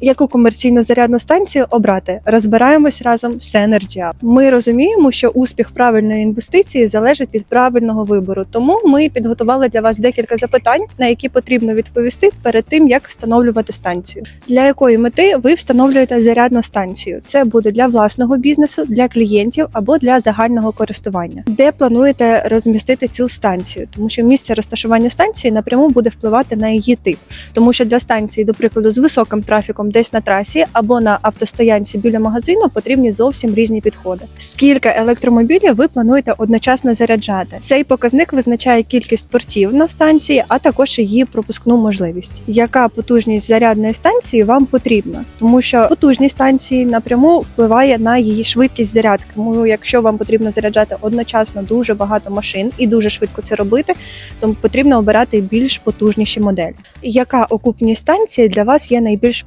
Яку комерційну зарядну станцію обрати? Розбираємось разом з Energy. Ми розуміємо, що успіх правильної інвестиції залежить від правильного вибору. Тому ми підготували для вас декілька запитань, на які потрібно відповісти перед тим, як встановлювати станцію. Для якої мети ви встановлюєте зарядну станцію? Це буде для власного бізнесу, для клієнтів або для загального користування. Де плануєте розмістити цю станцію? Тому що місце розташування станції напряму буде впливати на її тип, тому що для станції, до прикладу, з високим трафіком десь на трасі або на автостоянці біля магазину потрібні зовсім різні підходи. Скільки електромобілів ви плануєте одночасно заряджати? Цей показник визначає кількість портів на станції, а також її пропускну можливість. Яка потужність зарядної станції вам потрібна? Тому що потужність станції напряму впливає на її швидкість зарядки. Тому, якщо вам потрібно заряджати одночасно дуже багато машин і дуже швидко це робити, то потрібно обирати більш потужніші моделі. Яка окупність станції для вас є найбільш